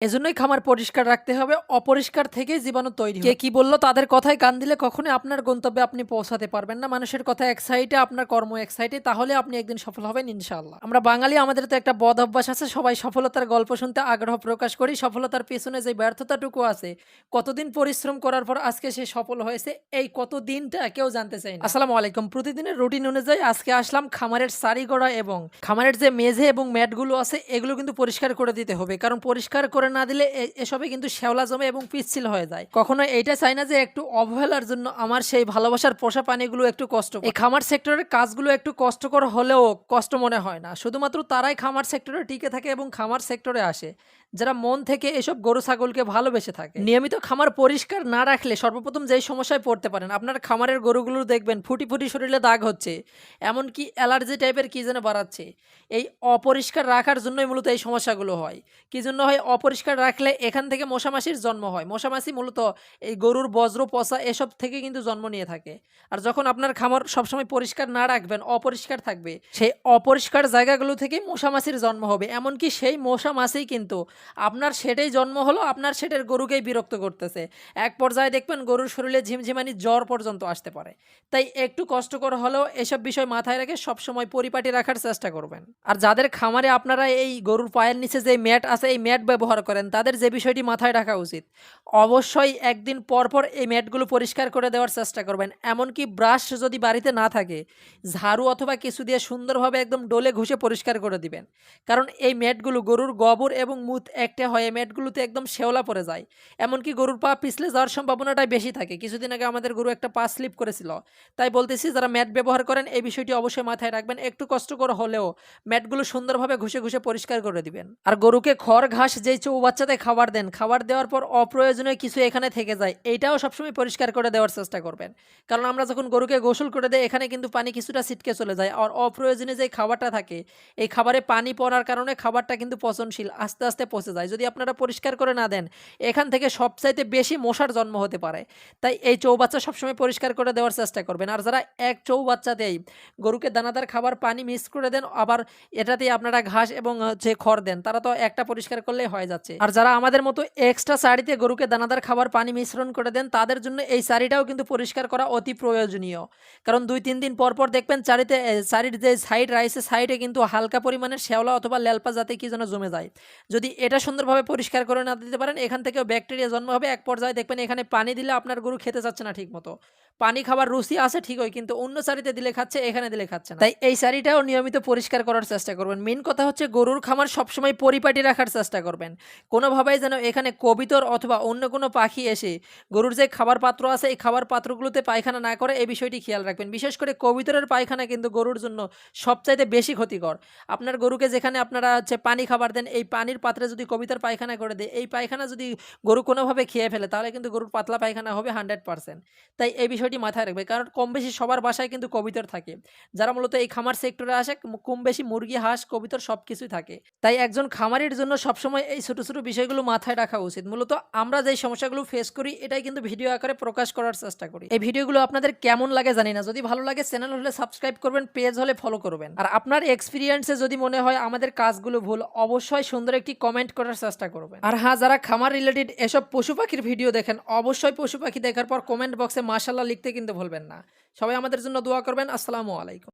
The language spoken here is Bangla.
এজন্যই খামার পরিষ্কার রাখতে হবে অপরিষ্কার থেকে জীবাণু তৈরি কে কি বলল? তাদের কথায় কান দিলে কখনোই আপনার গন্তব্যে আপনি পৌঁছাতে পারবেন না। মানুষের কথা এক সাইডে আপনার কর্ম এক সাইডে তাহলে আপনি একদিন সফল হবেন ইনশাআল্লাহ। আমরা বাঙালি আমাদের তো একটা বদ অভ্যাস আছে সবাই সফলতার গল্প শুনতে আগ্রহ প্রকাশ করি। সফলতার পেছনে যে ব্যর্থতাটুকু আছে কতদিন পরিশ্রম করার পর আজকে সে সফল হয়েছে এই কত দিনটা কেউ জানতে চাই আসসালামু আলাইকুম। প্রতিদিনের রুটিন অনুযায়ী আজকে আসলাম খামারের সারিগড়া এবং খামারের যে মেঝে এবং ম্যাটগুলো আছে এগুলো কিন্তু পরিষ্কার করে দিতে হবে। কারণ পরিষ্কার করে না দিলে এসবে কিন্তু শ্যাওলা জমে এবং পিচ্ছিল হয়ে যায়। কখনো এইটা চাই না যে একটু অবহেলার জন্য আমার সেই ভালোবাসার পোষা পানিগুলো একটু কষ্ট এই খামার সেক্টরের কাজগুলো একটু কষ্টকর হলেও কষ্ট মনে হয় না। শুধুমাত্র তারাই খামার সেক্টরে টিকে থাকে এবং খামার সেক্টরে আসে। যারা মন থেকে এসব গরু, ছাগলকে ভালোবেসে থাকে। নিয়মিত খামার পরিষ্কার না রাখলে সর্বপ্রথম যেই সমস্যায় পড়তে পারেন, আপনার খামারের গরুগুলো দেখবেন ফুটি ফুটি শরীরে দাগ হচ্ছে, এমনকি অ্যালার্জি টাইপের কী যেন বাড়াচ্ছে। এই অপরিষ্কার রাখার জন্যই মূলত এই সমস্যাগুলো হয়। কী জন্য হয়? অপরিষ্কার রাখলে এখান থেকে মশামাছির জন্ম হয়। মশামাছি মূলত এই গরুর বজ্র, পচা এসব থেকে কিন্তু জন্ম নিয়ে থাকে। আর যখন আপনার খামার সবসময় পরিষ্কার না রাখবেন, অপরিষ্কার থাকবে, সেই অপরিষ্কার জায়গাগুলো থেকে মশামাছির জন্ম হবে। এমনকি সেই মশামাছি কিন্তু আপনার সেটাই জন্ম হলো, আপনার সেটের গরুকেই বিরক্ত করতেছে। এক পর্যায়ে দেখবেন গরুর শরীরে ঝিমঝিমানি জ্বর পর্যন্ত আসতে পারে। তাই একটু কষ্টকর হলেও এসব বিষয় মাথায় রেখে সবসময় পরিপাটি রাখার চেষ্টা করবেন। আর যাদের খামারে আপনারা এই গরুর পায়ের নিচে যে ম্যাট আছে, এই ম্যাট ব্যবহার করেন, তাদের যে বিষয়টি মাথায় রাখা উচিত, অবশ্যই একদিন পর পর এই ম্যাটগুলো পরিষ্কার করে দেওয়ার চেষ্টা করবেন। এমনকি ব্রাশ যদি বাড়িতে না থাকে, ঝাড়ু অথবা কিছু দিয়ে সুন্দরভাবে একদম ডোলে ঘষে পরিষ্কার করে দিবেন। কারণ এই ম্যাটগুলো গরুর গোবর এবং মুত একটা হয়ে ম্যাটগুলোতে একদম শেওলা পড়ে যায়। এমনকি গরুর পা পিছলে যাওয়ার সম্ভাবনাটাই বেশি থাকে। কিছুদিন আগে আমাদের গরু একটা পা স্লিপ করেছিল। তাই বলতেছি, যারা ম্যাট ব্যবহার করেন, এই বিষয়টি অবশ্যই মাথায় রাখবেন। একটু কষ্টকর হলেও ম্যাটগুলো সুন্দরভাবে ঘষে ঘষে পরিষ্কার করে দিবেন। আর গরুকে খড়, ঘাস, যেই চৌবাচ্চাতে খাবার দেন, খাবার দেওয়ার পর অপ্রয়োজনীয় কিছু এখানে থেকে যায়, এইটাও সবসময় পরিষ্কার করে দেওয়ার চেষ্টা করবেন। কারণ আমরা যখন গরুকে গোসল করে দেয় এখানে কিন্তু পানি কিছুটা ছিটকে চলে যায়। আর অপ্রয়োজনীয় যে খাবারটা থাকে, এই খাবারে পানি পড়ার কারণে খাবারটা কিন্তু পচনশীল, আস্তে আস্তে পচে যায়, যদি আপনারা পরিষ্কার করে না দেন, এখান থেকে সবচাইতে বেশি মশার জন্ম হতে পারে। তাই এই চৌবাচ্চা সবসময় পরিষ্কার করে দেওয়ার চেষ্টা করবেন। আর যারা এক চৌবাচ্চাতেই গরুকে দানাদার খাবার, পানি মিক্স করে দেন, আবার এটাতেই আপনারা ঘাস এবং হচ্ছে খড় দেন, তারা তো একটা পরিষ্কার করলেই হয়ে যাচ্ছে। আর যারা আমাদের মতো এক্সট্রা শাড়িতে গরুকে দানাদার খাবার, পানি মিশ্রণ করে দেন, তাদের জন্য এই শাড়িটাও কিন্তু পরিষ্কার করা অতি প্রয়োজনীয়। কারণ দুই তিন দিন পর পর দেখবেন চারিতে শাড়ির যে সাইড রাইসে সাইডে কিন্তু হালকা পরিমাণের শ্যাওলা অথবা লেলপা যাতে কি যেন জমে যায়। যদি এটা সুন্দরভাবে পরিষ্কার করে না দিতে পারেন। এখান থেকেও ব্যাকটেরিয়া জন্ম হবে। এক পর্যায়ে দেখবেন এখানে পানি দিলে আপনার গরু খেতে চাচ্ছে না ঠিক মতো পানি খাবার রুচি আছে ঠিকই, কিন্তু অন্য শাড়িতে দিলে খাচ্ছে, এখানে দিলে খাচ্ছে না। তাই এই শাড়িটাও নিয়মিত পরিষ্কার করার চেষ্টা করবেন। মেন কথা হচ্ছে গরুর খামার সবসময় পরিপাটি রাখার চেষ্টা করবেন। কোনোভাবেই যেন এখানে কবিতর অথবা অন্য কোনো পাখি এসে গরুর যে খাবার পাত্র আছে, এই খাবার পাত্রগুলোতে পায়খানা না করে, এই বিষয়টি খেয়াল রাখবেন। বিশেষ করে কবিতরের পায়খানা কিন্তু গরুর জন্য সবচাইতে বেশি ক্ষতিকর। আপনার গরুকে যেখানে আপনারা হচ্ছে পানি খাবার দেন, এই পানির পাত্রে যদি কবিতার পায়খানা করে দেয়, এই পায়খানা যদি গরু কোনোভাবে খেয়ে ফেলে, তাহলে কিন্তু গরুর পাতলা পায়খানা হবে হান্ড্রেড পার্সেন্ট। তাই এই বিষয়টি মাথায় রাখবে। কারণ কম বেশি সবার বাসায় কিন্তু কবিতর থাকে। যারা মূলত এই খামার সেক্টরে আসে কম বেশি মুরগি, হাঁস, কবিতর সব কিছুই থাকে। তাই একজন খামারের জন্য সবসময় এই ছোটো ছোটো বিষয়গুলো মাথায় রাখা উচিত। মূলত আমরা যেই সমস্যাগুলো ফেস করি, এটাই কিন্তু ভিডিও আকারে প্রকাশ করার চেষ্টা করি। এই ভিডিওগুলো আপনাদের কেমন লাগে জানি না। যদি ভালো লাগে চ্যানেল হলে সাবস্ক্রাইব করবেন পেজ হলে ফলো করবেন। আর আপনার এক্সপিরিয়েন্সে যদি মনে হয় আমাদের কাজগুলো ভুল, অবশ্যই সুন্দর একটি কমেন্ট করার চেষ্টা করবেন। আর হ্যাঁ যারা খামার রিলেটেড এসব পশু পাখির ভিডিও দেখেন, অবশ্যই পশু পাখি দেখার পর কমেন্ট বক্সে মাশাল্লাহ লিখতে কিন্তু ভুলবেন না। সবাই আমাদের জন্য দোয়া করবেন। আসসালামু আলাইকুম।